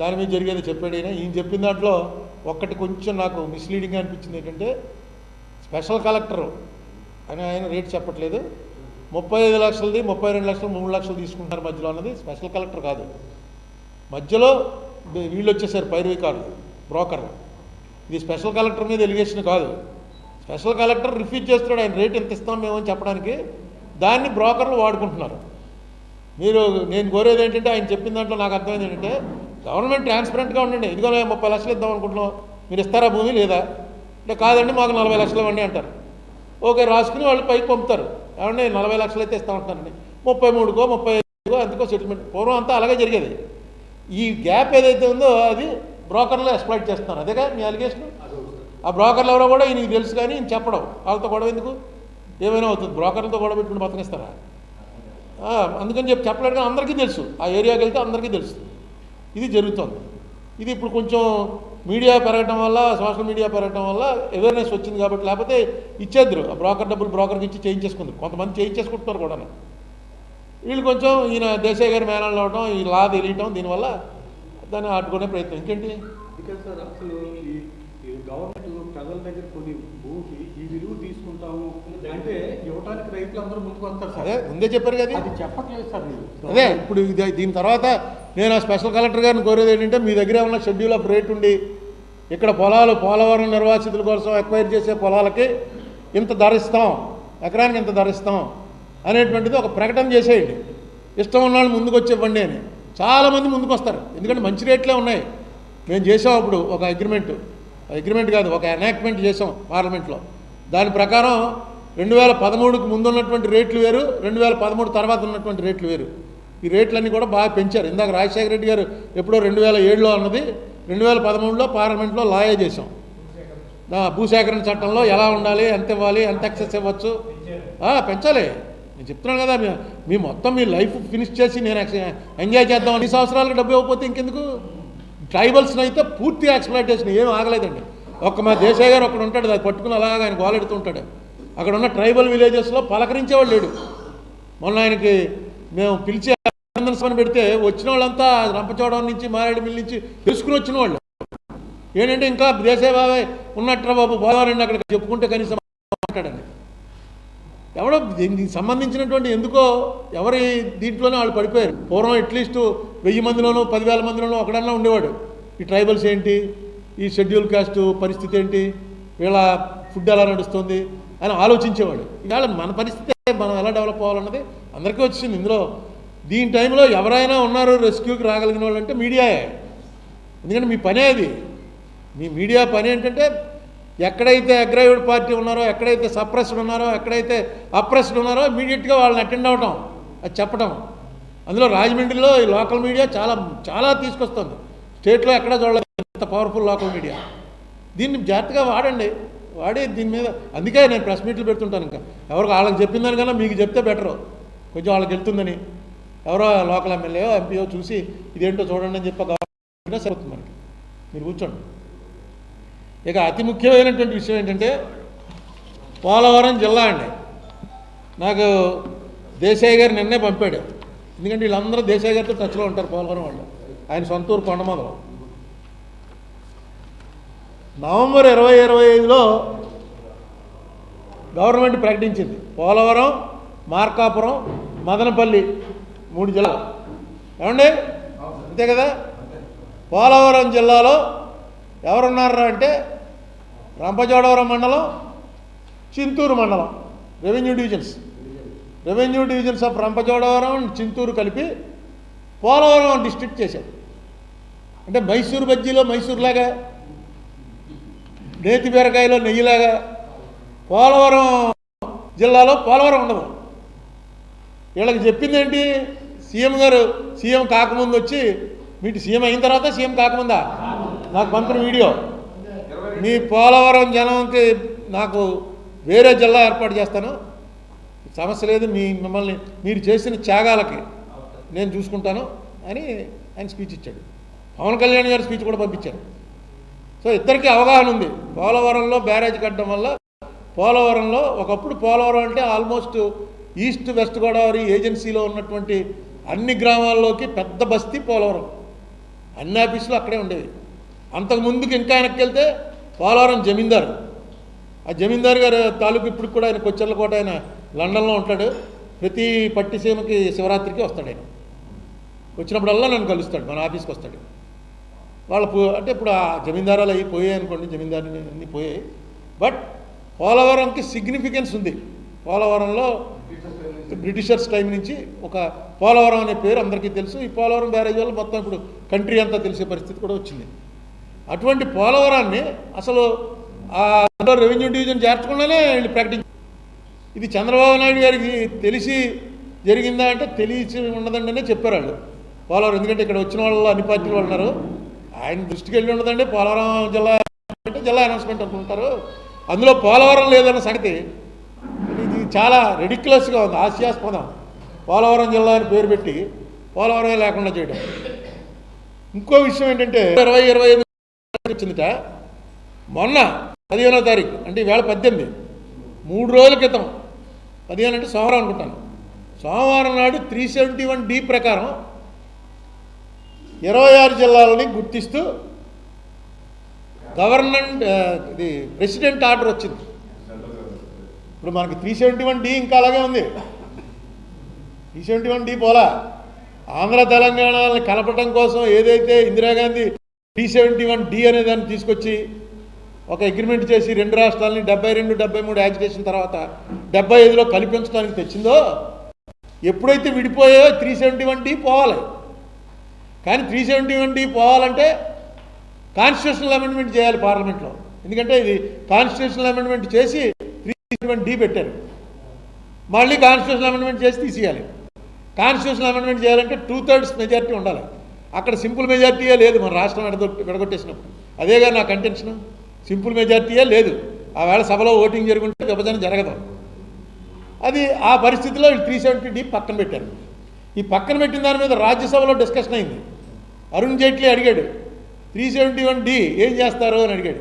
దాని మీద జరిగేది చెప్పాడు ఈయన. ఈయన చెప్పిన దాంట్లో ఒక్కటి కొంచెం నాకు మిస్లీడింగ్ అనిపించింది ఏంటంటే స్పెషల్ కలెక్టర్ అని ఆయన రేట్ చెప్పట్లేదు. ముప్పై ఐదు లక్షలది ముప్పై రెండు లక్షలు మూడు లక్షలు తీసుకుంటారు మధ్యలో అన్నది స్పెషల్ కలెక్టర్ కాదు. మధ్యలో వీళ్ళు వచ్చేసారు పైరువికారులు బ్రోకర్లు ఇది స్పెషల్ కలెక్టర్ మీద ఎలిగేషన్ కాదు. స్పెషల్ కలెక్టర్ రిఫ్యూజ్ చేస్తున్నాడు ఆయన రేట్ ఎంత ఇస్తాం మేము అని చెప్పడానికి దాన్ని బ్రోకర్లు వాడుకుంటున్నారు. మీరు నేను కోరేది ఏంటంటే ఆయన చెప్పిన దాంట్లో నాకు అర్థమైంది ఏంటంటే గవర్నమెంట్ ట్రాన్స్పరెంట్గా ఉండండి. ఇదిగో ముప్పై లక్షలు ఇద్దాం అనుకుంటున్నాం మీరు ఇస్తారా భూమి లేదా? అంటే కాదండి మాకు నలభై లక్షలు ఇవ్వండి అంటారు. ఓకే రాసుకుని వాళ్ళు పైకి పంపుతారు. ఏమండి నలభై లక్షలు అయితే ఇస్తామంటారండి ముప్పై మూడుకో ముప్పై ఐదుకో అందుకో సెటిల్మెంట్ పూర్వం అంతా అలాగే జరిగేది. ఈ గ్యాప్ ఏదైతే ఉందో అది బ్రోకర్లు ఎక్స్ప్లైట్ చేస్తున్నారు. అదేగా మీ అలిగేషన్? ఆ బ్రోకర్లు ఎవరో కూడా ఈయనకి తెలుసు కానీ ఈయన చెప్పడం. వాళ్ళతో గొడవ ఎందుకు? ఏమైనా అవుతుంది? బ్రోకర్లతో గొడవ పెట్టుకుని బతకిస్తారా అందుకని చెప్పి చెప్పలేడు కానీ అందరికీ తెలుసు. ఆ ఏరియాకి వెళ్తే అందరికీ తెలుసు. ఇది జరుగుతుంది. ఇది ఇప్పుడు కొంచెం మీడియా పెరగటం వల్ల సోషల్ మీడియా పెరగటం వల్ల అవేర్నెస్ వచ్చింది కాబట్టి లేకపోతే ఇచ్చేద్దరు. ఆ బ్రోకర్ డబ్బులు బ్రోకర్కి ఇచ్చి చేయించేసుకుంది. కొంతమంది చేయించేసుకుంటున్నారు కూడా వీళ్ళు కొంచెం ఈయన దేశాయ్ గారి మేనల్లో అవడం ఈ లా తెలియటం దీనివల్ల దాన్ని ఆడుకునే ప్రయత్నం. ఇంకేంటి? గవర్నమెంట్ ప్రజల దగ్గర కొన్ని ఈ విలువ అంటే ఇవ్వడానికి రైతులు అందరూ ముందుకు వస్తారు అదే ముందే చెప్పారు కదా. అది చెప్పట్లేదు సార్ మీరు. అదే ఇప్పుడు ఇది దీని తర్వాత నేను ఆ స్పెషల్ కలెక్టర్ గారిని కోరేది ఏంటంటే మీ దగ్గర ఉన్న షెడ్యూల్ ఆఫ్ రేట్ ఉండి ఇక్కడ పొలాలు పోలవరం నిర్వాసితుల కోసం ఎక్వైర్ చేసే పొలాలకి ఇంత ధర ఇస్తాం ఎకరానికి ఇంత ధర ఇస్తాం అనేటువంటిది ఒక ప్రకటన చేసేయండి. ఇష్టం ఉన్న వాళ్ళు ముందుకు వచ్చి ఇవ్వండి అని. చాలామంది ముందుకు వస్తారు. ఎందుకంటే మంచి రేట్లే ఉన్నాయి. మేము చేసాం అప్పుడు ఒక అగ్రిమెంట్ అగ్రిమెంట్ కాదు ఒక ఎనాక్ట్మెంట్ చేసాం పార్లమెంట్లో. దాని ప్రకారం రెండు వేల పదమూడుకు ముందు ఉన్నటువంటి రేట్లు వేరు రెండు వేల పదమూడు తర్వాత ఉన్నటువంటి రేట్లు వేరు. ఈ రేట్లన్నీ కూడా బాగా పెంచారు. ఇందాక రాజశేఖర రెడ్డి గారు ఎప్పుడో రెండు వేల ఏడులో అన్నది రెండు వేల పదమూడులో పార్లమెంట్లో లాయే చేసాం భూసేకరణ చట్టంలో ఎలా ఉండాలి ఎంత ఇవ్వాలి ఎంత ఎక్సెస్ ఇవ్వచ్చు? పెంచాలి. నేను చెప్తున్నాను కదా మీ- మొత్తం మీ లైఫ్ ఫినిష్ చేసి నేను ఎక్స్- ఎంజాయ్ చేద్దాం అన్ని సంవత్సరాలకు డబ్బు ఇవ్వకపోతే ఇంకెందుకు? ట్రైబల్స్ని అయితే పూర్తిగా ఎక్స్ప్లాయిటేషన్ ఏం ఆగలేదండి. ఒక్క మా దేశాయ్ గారు ఒకడు ఉంటాడు అది పట్టుకుని అలాగా ఆయన గోలెడుతూ ఉంటాడు. అక్కడ ఉన్న ట్రైబల్ విలేజెస్లో పలకరించేవాడు లేడు. మొన్న ఆయనకి మేము పిలిచి అభినందన పెడితే వచ్చిన వాళ్ళంతా రంపచోడవరం నుంచి మారేడు మిల్ నుంచి తెలుసుకుని వచ్చిన వాళ్ళు ఏంటంటే ఇంకా దేశాయ్ బాబాయ్ ఉన్నట్రా బాబు పోదారండి అక్కడ చెప్పుకుంటే కనీసం మాట్లాడండి. ఎవడో దీనికి సంబంధించినటువంటి ఎందుకో ఎవరి దీంట్లోనే వాళ్ళు పడిపోయారు. పూర్వం అట్లీస్ట్ వెయ్యి మందిలోనూ పదివేల మందిలోనూ ఒకడన్నా ఉండేవాడు. ఈ ట్రైబల్స్ ఏంటి? ఈ షెడ్యూల్ కాస్ట్ పరిస్థితి ఏంటి? వీళ్ళ ఫుడ్ ఎలా నడుస్తుంది అని ఆలోచించేవాడు. ఇవాళ మన పరిస్థితి మనం ఎలా డెవలప్ అవ్వాలన్నది అందరికీ వచ్చింది. ఇందులో దీని టైంలో ఎవరైనా ఉన్నారు రెస్క్యూకి రాగలిగిన వాళ్ళు అంటే మీడియాయే. ఎందుకంటే మీ పనే అది. మీ మీడియా పని ఏంటంటే ఎక్కడైతే అగ్రైవ్డ్ పార్టీ ఉన్నారో ఎక్కడైతే సప్రెస్డ్ ఉన్నారో ఎక్కడైతే అప్రెస్డ్ ఉన్నారో ఇమీడియట్గా వాళ్ళని అటెండ్ అవ్వటం అది చెప్పడం అందులో రాజమండ్రిలో ఈ లోకల్ మీడియా చాలా చాలా తీసుకొస్తుంది. స్టేట్లో ఎక్కడ చూడలేదు. అంత పవర్ఫుల్ లోకల్ మీడియా దీన్ని జాగ్రత్తగా వాడండి. వాడి దీని మీద అందుకే నేను ప్రెస్ మీట్లు పెడుతుంటాను ఇంకా. ఎవరికి వాళ్ళకి చెప్పిన దానికన్నా మీకు చెప్తే బెటరు కొంచెం వాళ్ళకి వెళ్తుందని. ఎవరో లోకల్ ఎమ్మెల్యేయో ఎంపీఓ చూసి ఇదేంటో చూడండి అని చెప్పి గవర్నమెంట్ సరిపోతుంది మనకి. మీరు కూర్చోండి. ఇక అతి ముఖ్యమైనటువంటి విషయం ఏంటంటే పోలవరం జిల్లా అండి. నాకు దేశాయ్ గారు నిన్నే పంపాడు. ఎందుకంటే వీళ్ళందరూ దేశాయ్ గారితో టచ్లో ఉంటారు పోలవరం వాళ్ళు. ఆయన సొంత ఊరు కొండమొదలు. నవంబర్ ఇరవై ఇరవై ఐదులో గవర్నమెంట్ ప్రకటించింది. పోలవరం మార్కాపురం మదనపల్లి మూడు జిల్లాలు. ఏమండి? అంతే కదా? పోలవరం జిల్లాలో ఎవరున్నారా అంటే రంపచోడవరం మండలం చింతూరు మండలం revenue divisions. Revenue divisions of Rampachodavaram Chintur కలిపి పోలవరం డిస్ట్రిక్ట్ చేశారు. అంటే మైసూరు బజ్జీలో మైసూరులాగా నేతి బీరకాయలో నెయ్యిలాగా పోలవరం జిల్లాలో పోలవరం ఉండదు. వీళ్ళకి చెప్పిందేంటి సీఎం గారు సీఎం కాకముందు వచ్చి మీటి సీఎం అయిన తర్వాత సీఎం కాకముందా? నాకు పంపిన వీడియో. మీ పోలవరం జనంకి నాకు వేరే జిల్లా ఏర్పాటు చేస్తాను. సమస్య లేదు మీ మిమ్మల్ని మీరు చేసిన త్యాగాలకి నేను చూసుకుంటాను అని ఆయన స్పీచ్ ఇచ్చాడు. పవన్ కళ్యాణ్ గారి స్పీచ్ కూడా పంపించారు. సో ఇద్దరికి అవగాహన ఉంది. పోలవరంలో బ్యారేజ్ కట్టడం వల్ల పోలవరంలో ఒకప్పుడు పోలవరం అంటే ఆల్మోస్ట్ ఈస్ట్ వెస్ట్ గోదావరి ఏజెన్సీలో ఉన్నటువంటి అన్ని గ్రామాల్లోకి పెద్ద బస్తీ పోలవరం. అన్ని ఆఫీసులు అక్కడే ఉండేవి. అంతకు ముందుకు ఇంకా వెనక్కి వెళ్తే పోలవరం జమీందారు. ఆ జమీందారు గారు తాలూకు ఇప్పుడు కూడా ఆయన కొచ్చెర్లకోట ఆయన లండన్లో ఉంటాడు. ప్రతి పట్టిసీమకి శివరాత్రికి వస్తాడు ఆయన. వచ్చినప్పుడల్లా నన్ను కలుస్తాడు మన ఆఫీస్కి వస్తాడు. వాళ్ళ పో- అంటే ఇప్పుడు ఆ జమీందారాలు అవి పోయాయి అనుకోండి జమీందారులు అన్నీ పోయాయి. బట్ పోలవరంకి సిగ్నిఫికెన్స్ ఉంది. పోలవరంలో బ్రిటిషర్స్ టైం నుంచి ఒక పోలవరం అనే పేరు అందరికీ తెలుసు. ఈ పోలవరం బ్యారేజ్ వల్ల మొత్తం ఇప్పుడు కంట్రీ అంతా తెలిసే పరిస్థితి కూడా వచ్చింది. అటువంటి పోలవరాన్ని అసలు ఆ రెవెన్యూ డివిజన్ చేర్చకుండానే వీళ్ళు ప్రకటించారు ఇది చంద్రబాబు నాయుడు గారికి తెలిసి జరిగిందా అంటే తెలిసి ఉండదండి చెప్పారు వాళ్ళు. పోలవరం ఎందుకంటే ఇక్కడ వచ్చిన వాళ్ళు అన్ని పార్టీలు వాళ్ళు ఉన్నారు. ఆయన దృష్టికి వెళ్ళి ఉండదండి. పోలవరం జిల్లా అంటే జిల్లా అనౌన్స్మెంట్ అనుకుంటారు అందులో పోలవరం లేదన్న సంగతి ఇది చాలా రెడిక్యులస్గా ఉంది హాస్యాస్పదం. పోలవరం జిల్లా అని పేరు పెట్టి పోలవరం లేకుండా చేయడం. ఇంకో విషయం ఏంటంటే ఇరవై ఇరవై ఐదు వచ్చిందిట. మొన్న పదిహేనో తారీఖు అంటే ఈవేళ పద్దెనిమిది. మూడు రోజుల క్రితం. పదిహేను అంటే సోమవారం అనుకుంటాను. సోమవారం నాడు త్రీ సెవెంటీ వన్ డి ప్రకారం ఇరవై ఆరు జిల్లాలని గుర్తిస్తూ గవర్నమెంట్ ఇది ప్రెసిడెంట్ ఆర్డర్ వచ్చింది. ఇప్పుడు మనకి త్రీ సెవెంటీ వన్ డి ఇంకా అలాగే ఉంది. త్రీ సెవెంటీ వన్ డి పోలా? ఆంధ్ర తెలంగాణని కలపటం కోసం ఏదైతే Indira Gandhi three seventy one D అనే దాన్ని తీసుకొచ్చి ఒక అగ్రిమెంట్ చేసి రెండు రాష్ట్రాలని డెబ్బై రెండు డెబ్బై మూడు యాజిటేషన్ తర్వాత డెబ్బై ఐదులో కల్పించడానికి తెచ్చిందో ఎప్పుడైతే విడిపోయాయో త్రీ సెవెంటీ వన్ డి పోవాలి. కానీ త్రీ సెవెంటీ వన్ డి పోవాలంటే కాన్స్టిట్యూషనల్ అమెండ్మెంట్ చేయాలి పార్లమెంట్లో ఎందుకంటే ఇది కాన్స్టిట్యూషనల్ అమెండ్మెంట్ చేసి త్రీ సెవెంటీ డి పెట్టారు. మళ్ళీ కాన్స్టిట్యూషనల్ అమెండ్మెంట్ చేసి తీసేయాలి. కాన్స్టిట్యూషనల్ అమెండ్మెంట్ చేయాలంటే టూ థర్డ్స్ మెజారిటీ ఉండాలి. అక్కడ సింపుల్ మెజార్టీయే లేదు మన రాష్ట్రం విడగొట్టి విడగొట్టేసినప్పుడు. అదేగా నా కంటెన్షన్ సింపుల్ మెజారిటీయే లేదు. ఆ వేళ సభలో ఓటింగ్ జరుగుంటే విభజన జరగదు. అది ఆ పరిస్థితిలో త్రీ సెవెంటీ డి పక్కన పెట్టారు. ఈ పక్కన పెట్టిన దాని మీద రాజ్యసభలో డిస్కషన్ అయింది. అరుణ్ జైట్లీ అడిగాడు త్రీ సెవెంటీ వన్ డి ఏం చేస్తారు? అని అడిగాడు.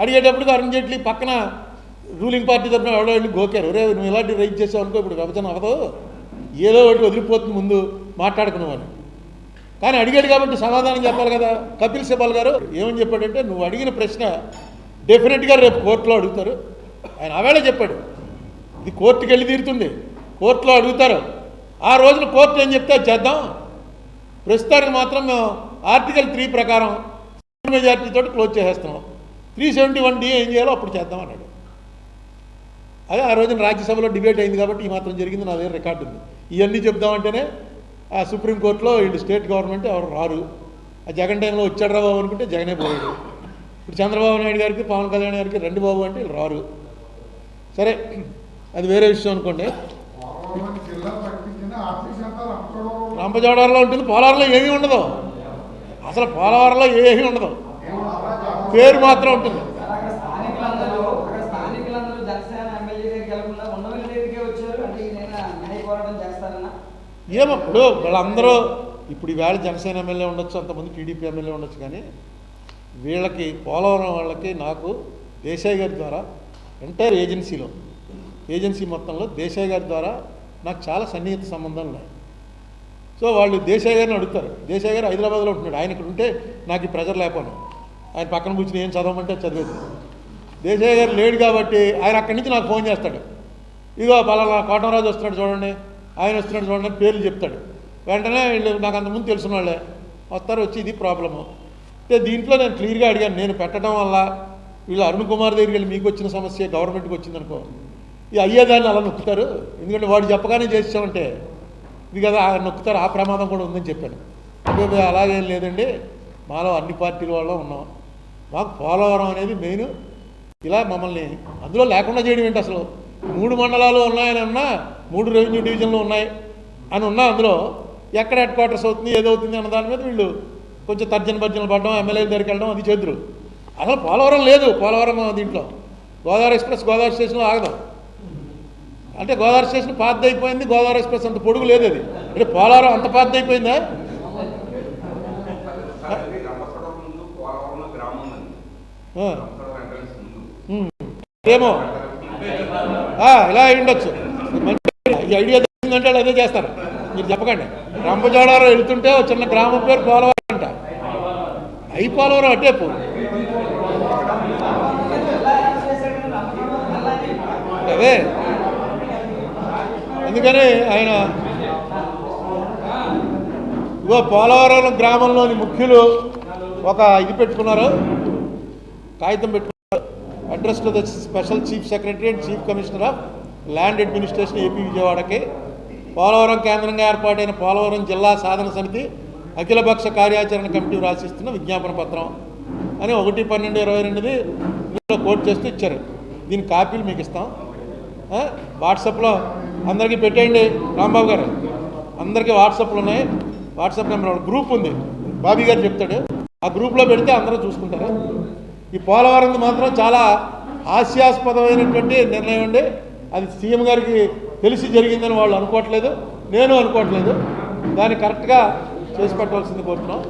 అడిగేటప్పుడు అరుణ్ జైట్లీ పక్కన రూలింగ్ పార్టీ తరఫున ఎవడో వెళ్ళి గోకారు రే నువ్వు ఇలాంటి రైట్ చేసావు అనుకో ఇప్పుడు విభజన అవ్వదు. ఏదో ఒకటి వదిలిపోతుంది ముందు మాట్లాడుకున్నావు అని. కానీ అడిగాడు కాబట్టి సమాధానం చెప్పాలి కదా. కపిల్ సిబల్ గారు ఏమని చెప్పాడంటే నువ్వు అడిగిన ప్రశ్న డెఫినెట్గా రేపు కోర్టులో అడుగుతారు. ఆయన అవేళే చెప్పాడు ఇది కోర్టుకి వెళ్ళి తీరుతుంది. కోర్టులో అడుగుతారు. ఆ రోజున కోర్టు ఏం చెప్తే చేద్దాం. ప్రస్తుతానికి మాత్రం మేము ఆర్టికల్ త్రీ ప్రకారం మెజార్టీతో క్లోజ్ చేసేస్తున్నాం. త్రీ సెవెంటీ వన్ డి ఏం చేయాలో అప్పుడు చేద్దాం అన్నాడు. అదే ఆ రోజున రాజ్యసభలో డిబేట్ అయింది కాబట్టి ఈ మాత్రం జరిగింది నా దగ్గర రికార్డు ఉంది. ఇవన్నీ చెప్దామంటేనే ఆ సుప్రీంకోర్టులో వీళ్ళు స్టేట్ గవర్నమెంట్ ఎవరు రారు. ఆ జగన్ టైంలో వచ్చాడు రా బాబు అనుకుంటే జగనే పోయాడు. ఇప్పుడు చంద్రబాబు నాయుడు గారికి పవన్ కళ్యాణ్ గారికి రెండు బాబు అంటే వీళ్ళు రారు. సరే అది వేరే విషయం అనుకోండి పోలవరం జిల్లా ప్రకటించిన ఆఫీస్ అంతా రంపచోడవరం రంపచోడవరంలో ఉంటుంది పోలవరంలో ఏమీ ఉండదు. అసలు పోలవరంలో ఏమీ ఉండదు. పేరు మాత్రం ఉంటుంది. ఏమో ఇప్పుడు వాళ్ళందరూ ఇప్పుడు ఈవేళ జనసేన ఎమ్మెల్యే ఉండొచ్చు అంతమంది టీడీపీ ఎమ్మెల్యే ఉండొచ్చు కానీ వీళ్ళకి పోలవరం వాళ్ళకి నాకు దేశాయ్ గారి ద్వారా ఎంటైర్ ఏజెన్సీలో ఏజెన్సీ మొత్తంలో దేశాయ్ గారి ద్వారా నాకు చాలా సన్నిహిత సంబంధాలు ఉన్నాయి. సో వాళ్ళు దేశాయ్ గారిని అడుగుతారు. దేశాయ్ గారు హైదరాబాద్లో ఉంటున్నాడు. ఆయన ఇక్కడ ఉంటే నాకు ఈ ప్రెజర్ లేకపోను. ఆయన పక్కన కూర్చుని ఏం చదవమంటే చదివేది. దేశాయ్ గారు లేడు కాబట్టి ఆయన అక్కడి నుంచి నాకు ఫోన్ చేస్తాడు. ఇదిగో పలానా కోటమరాజు వస్తున్నాడు చూడండి. ఆయన వస్తున్నాడు చూడండి పేర్లు చెప్తాడు. వెంటనే వీళ్ళు నాకు అంతకుముందు తెలిసిన వాళ్ళే వస్తారు వచ్చి ఇది ప్రాబ్లము. అంటే దీంట్లో నేను క్లియర్గా అడిగాను. నేను పెట్టడం వల్ల వీళ్ళు అరుణ్ కుమార్ దగ్గరికి వెళ్ళి మీకు వచ్చిన సమస్య గవర్నమెంట్కి వచ్చిందనుకో ఇది అయ్యేదాన్ని అలా నొక్కుతారు. ఎందుకంటే వాడు చెప్పగానే చేసామంటే ఇది కదా నొక్కుతారు ఆ ప్రమాదం కూడా ఉందని చెప్పాను. అదే అలాగేం లేదండి. మాలో అన్ని పార్టీల వాళ్ళ ఉన్నాం. మాకు పోలవరం అనేది మెయిన్ ఇలా మమ్మల్ని అందులో లేకుండా చేయడం ఏంటి అసలు? మూడు మండలాలు ఉన్నాయని అన్నా మూడు రెవెన్యూ డివిజన్లు ఉన్నాయి అని ఉన్నా అందులో ఎక్కడ హెడ్ క్వార్టర్స్ అవుతుంది ఏదవుతుంది అన్న దాని మీద వీళ్ళు కొంచెం తర్జన భర్జనలు పడడం ఎమ్మెల్యేల దగ్గరికి వెళ్ళడం అది చేద్దరు అసలు పోలవరం లేదు పోలవరం దీంట్లో. గోదావరి ఎక్స్ప్రెస్ గోదావరి స్టేషన్లో ఆగదాం. అంటే గోదావరి స్టేషన్ పాత అయిపోయింది గోదావరి ఎక్స్ప్రెస్ అంత పొడుగు లేదు అది అంటే పోలవరం అంత పాత అయిపోయిందా ఏమో. ఇలా అయి ఉండొచ్చు. మంచి ఐడియా తెలిసిందంటే వాళ్ళు అదే చేస్తారు. మీరు చెప్పకండి. రంపజోడవరం వెళ్తుంటే చిన్న గ్రామం పేరు పోలవరం అంట. అయి పోలవరం అంటే జిల్లా అదే. అందుకని ఆయన ఇగో పోలవరం గ్రామంలోని ముఖ్యులు ఒక ఇది పెట్టుకున్నారు. కాగితం పెట్టుకున్నారు. Address to the special chief secretary and chief commissioner of land administration AP విజయవాడకి. పోలవరం కేంద్రంగా ఏర్పాటైన పోలవరం జిల్లా సాధన సమితి అఖిలపక్ష కార్యాచరణ కమిటీ రాసిస్తున్న విజ్ఞాపన పత్రం అని ఒకటి పన్నెండు ఇరవై రెండుది ఇందులో కోట్ చేస్తూ ఇచ్చారు. దీని కాపీలు మీకు ఇస్తాం. వాట్సాప్లో అందరికీ పెట్టేయండి. రాంబాబు గారు అందరికీ వాట్సాప్లు ఉన్నాయి. వాట్సాప్ నెంబర్ గ్రూప్ ఉంది. బాబీ గారు చెప్తాడు. ఆ గ్రూప్లో పెడితే అందరూ చూసుకుంటారు. ఈ పోలవరం మాత్రం చాలా హాస్యాస్పదమైనటువంటి నిర్ణయం అండి. అది సీఎం గారికి తెలిసి జరిగిందని వాళ్ళు అనుకోవట్లేదు. నేను అనుకోవట్లేదు. దాన్ని కరెక్ట్గా చేసి పెట్టవలసింది కోరుతున్నాం.